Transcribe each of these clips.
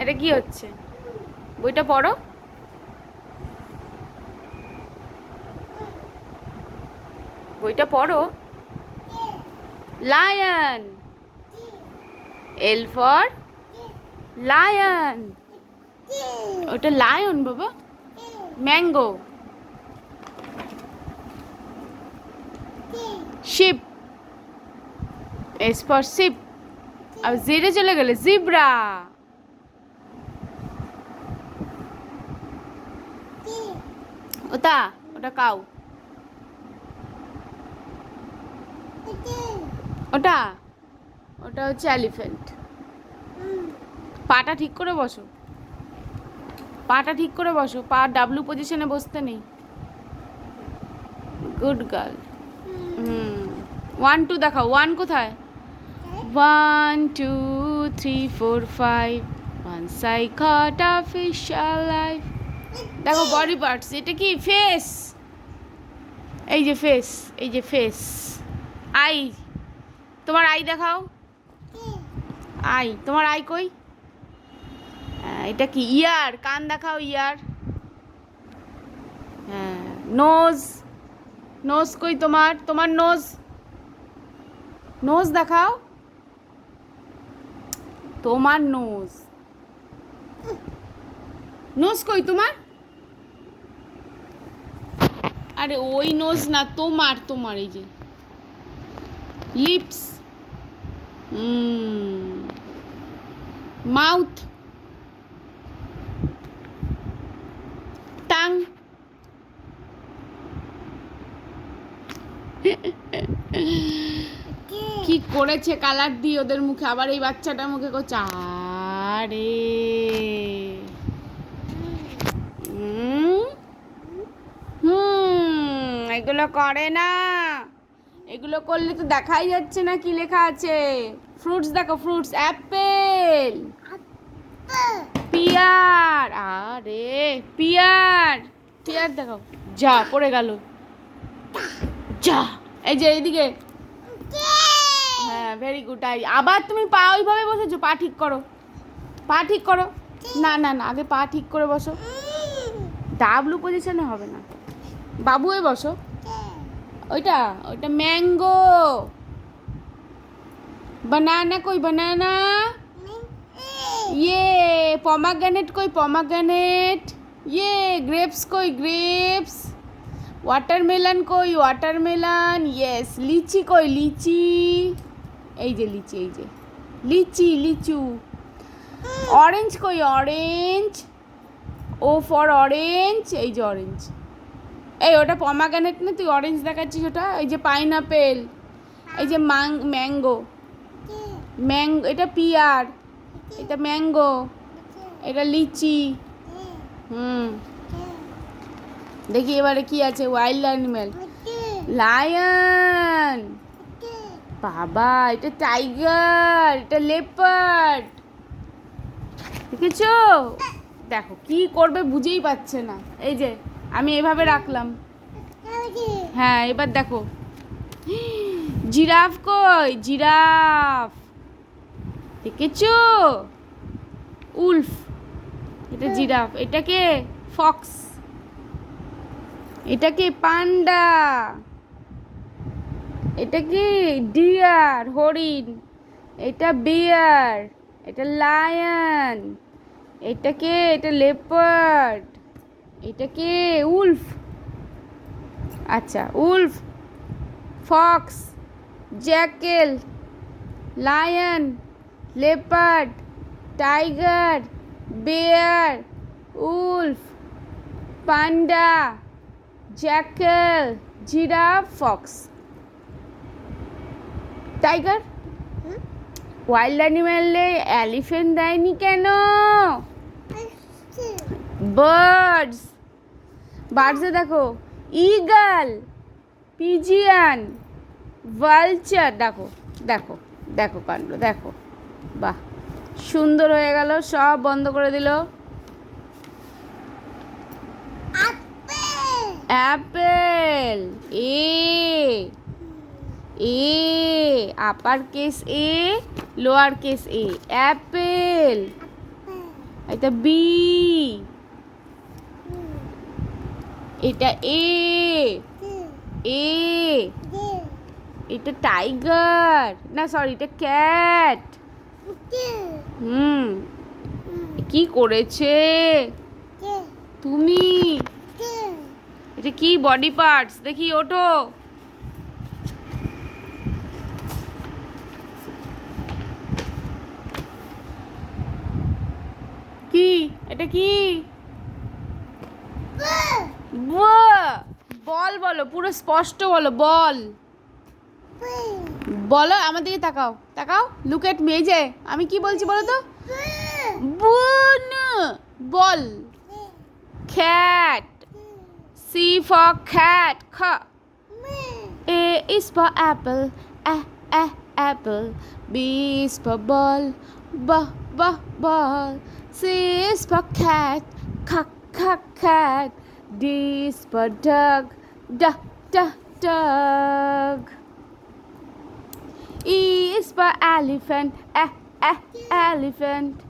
এটা কি হচ্ছে? বইটা পড়ো। বইটা পড়ো। লায়ন এল ফর লায়ন ওটা লায়ন বাবা। Mango sheep S for sheep আর জেরে চলে গেলে জিব্রা ওটা ওটা কাউ ওটা? ওটা হচ্ছে এলিফ্যান্ট। পাটা ঠিক করে বসো। পাটা ঠিক করে বসো, পা ডাব্লু পজিশনে বসতে নেই। Good girl hmm. One two দেখাও। ওয়ান কোথায়? One two three four five once I caught a fish দেখো বডি পার্টস এটা কি? ফেস এই যে ফেস এই যে ফেস আই তোমার আই দেখাও। আই তোমার আই কই? হ্যাঁ, এটা কি? ইয়ার কান দেখাও ইয়ার হ্যাঁ নোজ নোজ কই তোমার? তোমার নোজ নোজ দেখাও। তোমার নোজ নোজ কই তোমার? আরে ওই নোজ না তোমার তোমার এই যে। লিপস। মাউথ। টাং। কি? করেছে কালার দিয়ে ওদের মুখে? আবার এই বাচ্চাটার মুখে করছে আরে হুম হুম এগুলো করে না। এগুলো করলে তো দেখাই যাচ্ছে না কি লেখা আছে। ফ্রুটস দেখো ফ্রুটস অ্যাপেল পিয়ার আরে পিয়ার পিয়ার দেখো যা পড়ে গেল। যা এই যে এইদিকে। হ্যাঁ ভেরি গুড আই আবার তুমি পা ওইভাবে বসেছো পা ঠিক করো। পা ঠিক করো। না না না আগে পা ঠিক করে বসো। ডাবলু পজিশনে হবে না। বাবু হয়ে বসো। ওইটা ওইটা ম্যাঙ্গো। বানানা কই বানানা? ইয়ে পমাগ্রানেট কই পমাগ্রানেট। ইয়ে গ্রেপস কই গ্রেপস। ওয়াটারমেলন কই ওয়াটারমেলন ইয়েস লিচি কই লিচি। এই যে লিচি এই যে। লিচি লিচু। অরেঞ্জ কই অরেঞ্জ। ও ফর অরেঞ্জ এই যে অরেঞ্জ। এই ওটা পমাগ্রানেট না তুই অরেঞ্জ দেখাচ্ছিস ওটা? এই যে পাইনাপেল এই যে মাং ম্যাঙ্গো ম্যাঙ্গো এটা পিয়ার, এটা ম্যাঙ্গো এটা লিচি, হুম। দেখি এবারে কি আছে ওয়াইল্ড অ্যানিমেল লায়ন বাবা, এটা টাইগার এটা লেপার্ড দেখেছ? দেখো, কি করবে বুঝেই পাচ্ছে না। এই যে আমি এভাবে রাখলাম। হ্যাঁ এবার দেখো। জিরাফ কই? জিরাফ। দেখেছ? উলফ। এটা জিরাফ। এটাকে ফক্স। এটাকে পান্ডা। এটা কি ডিয়ার হরিণ। এটা বিয়ার। এটা লায়ন। এটাকে এটা লেপার্ড। এটাকে উলফ। আচ্ছা wolf fox jackal lion leopard tiger bear wolf panda jackal giraffe fox. Tiger? Wild অ্যানিম্যালে elephant দেয়নি কেন? বার্ডস। বার্ডসে দেখো, ইগাল, পিজিয়ান, ভালচার, দেখো দেখো দেখো কাণ্ড, দেখো। বাহ, সুন্দর হয়ে গেল, সব বন্ধ করে দিল। Apple, A A upper case A lower case A, apple. এটা বি। এটা এ। এ। এটা টাইগার। না সরি এটা ক্যাট। হুম। কি করেছে? তুমি। এটা কি বডি পার্টস? দেখি, ওঠো। কি? এটা কি বাহ! বল বলো, পুরো স্পষ্ট বলো, বল। বলো, আমার দিকে তাকাও তাকাও লুকেট মেজে আমি কি বলছি বলো তো? বুন, বল। খ্যাট সি ফ খ্যাট, খ। A is for apple A apple B is for ball ব ব বল সি ফ খ্যাট খ খ cat D for dog D D dog E is for elephant E E elephant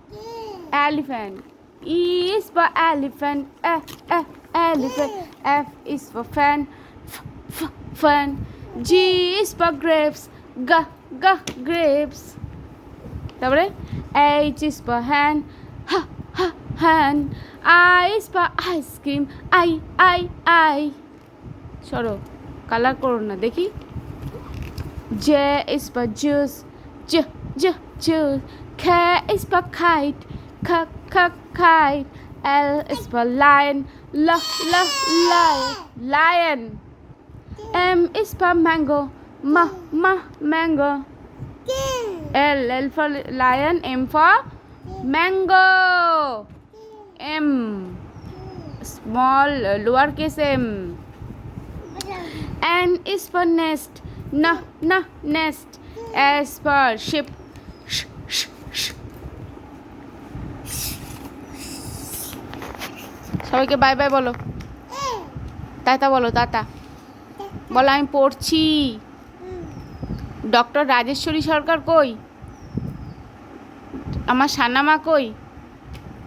elephant. E is for elephant. F, F, elephant. F is for fan. F, f, fun. G is for grapes. G, g, grapes. তারপরে H is for hand. H, h, hand. I is for ice cream. I, I, I. সরো colour করো না দেখি juice. J, j, juice. K is for kite. K, k, kite. L is for lion. L, l, lion. Lion. M is for mango. M, m, mango. L, L for lion. M for mango. M. Small, uh, lowercase m. N is for nest. N, n, nest. S for ship. Sh, sh, sh. সবাইকে bye bye বলো টাটা বলো টাটা বলো আমি পড়ছি doctor Rajeshwari সরকার কই আমার সানামা কই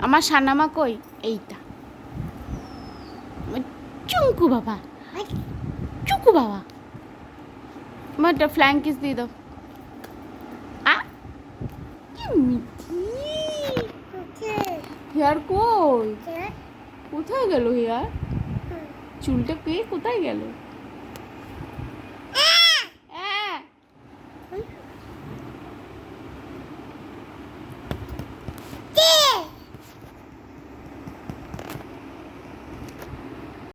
আমার সানামা কই এইটা চুঙ্কু বাবা চুকু বাবা আমার একটা ফ্ল্যাং কিস দিয়ে দাও আ কি মিঠি হেয়ার কই কোথায় গেল হেয়ার চুলটা কে কোথায় গেল